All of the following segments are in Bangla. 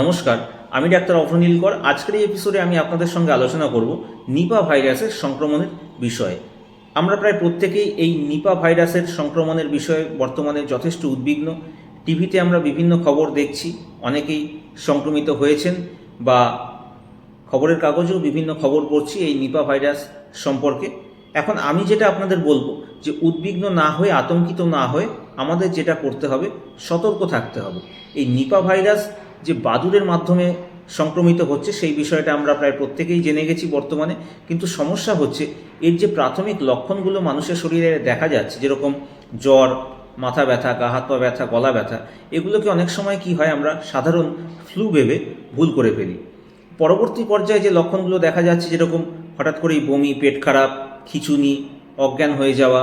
নমস্কার, আমি ডাক্তার অভ্রনীল কর আজকের এই এপিসোডে আমি আপনাদের সঙ্গে আলোচনা করব নিপা ভাইরাসের সংক্রমণের বিষয়ে। আমরা প্রায় প্রত্যেকেই এই নিপা ভাইরাসের সংক্রমণের বিষয়ে বর্তমানে যথেষ্ট উদ্বিগ্ন। টিভিতে আমরা বিভিন্ন খবর দেখছি, অনেকেই সংক্রমিত হয়েছেন বা খবরের কাগজেও বিভিন্ন খবর পড়ছি এই নিপা ভাইরাস সম্পর্কে। এখন আমি যেটা আপনাদের বলব যে উদ্বিগ্ন না হয়ে, আতঙ্কিত না হয়ে আমাদের যেটা করতে হবে, সতর্ক থাকতে হবে। এই নিপা ভাইরাস যে বাদুড়ের মাধ্যমে সংক্রমিত হচ্ছে, সেই বিষয়টা আমরা প্রায় প্রত্যেকেই জেনে গেছি বর্তমানে। কিন্তু সমস্যা হচ্ছে, এর যে প্রাথমিক লক্ষণগুলো মানুষের শরীরে দেখা যাচ্ছে, যেরকম জ্বর, মাথা ব্যথা, গা, হাত পা ব্যথা, গলা ব্যথা, এগুলোকে অনেক সময় কি হয়, আমরা সাধারণ ফ্লু ভেবে ভুল করে ফেলি। পরবর্তী পর্যায়ে যে লক্ষণগুলো দেখা যাচ্ছে, যেরকম হঠাৎ করেই বমি, পেট খারাপ, খিচুনি, অজ্ঞান হয়ে যাওয়া,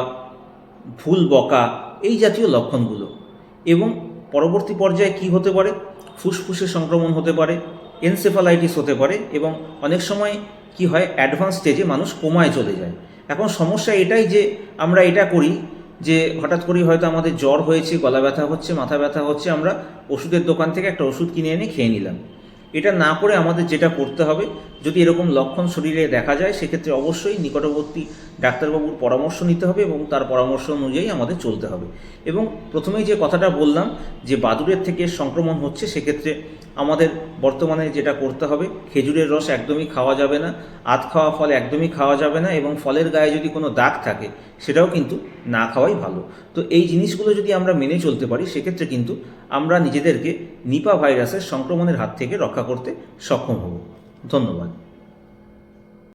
ভুল বকা, এই জাতীয় লক্ষণগুলো। এবং পরবর্তী পর্যায়ে কি হতে পারে? ফুসফুসে সংক্রমণ হতে পারে এনসেফালাইটিস হতে পারে এবং অনেক সময় কি হয়? অ্যাডভান্স স্টেজে মানুষ কোমায় চলে যায়। এখন সমস্যা এটাই যে আমরা এটা করি যে হঠাৎ করেই হয়তো আমাদের জ্বর হয়েছে, গলা ব্যথা হচ্ছে, মাথা ব্যথা হচ্ছে, আমরা ওষুধের দোকান থেকে একটা ওষুধ কিনে এনে খেয়ে নিলাম। এটা না করে আমাদের যেটা করতে হবে, যদি এরকম লক্ষণ শরীরে দেখা যায়, সেক্ষেত্রে অবশ্যই নিকটবর্তী ডাক্তারবাবুর পরামর্শ নিতে হবে এবং তার পরামর্শ অনুযায়ী আমাদের চলতে হবে। এবং প্রথমেই যে কথাটা বললাম, যে বাদুড়ের থেকে সংক্রমণ হচ্ছে, সেক্ষেত্রে আমাদের বর্তমানে যেটা করতে হবে, খেজুরের রস একদমই খাওয়া যাবে না, আধ খাওয়া ফল একদমই খাওয়া যাবে না এবং ফলের গায়ে যদি কোনো দাগ থাকে, সেটাও কিন্তু না খাওয়াই ভালো। তো এই জিনিসগুলো যদি আমরা মেনে চলতে পারি, সেক্ষেত্রে কিন্তু আমরা নিজেদেরকে নিপা ভাইরাসের সংক্রমণের হাত থেকে রক্ষা করতে সক্ষম হব। ধন্যবাদ।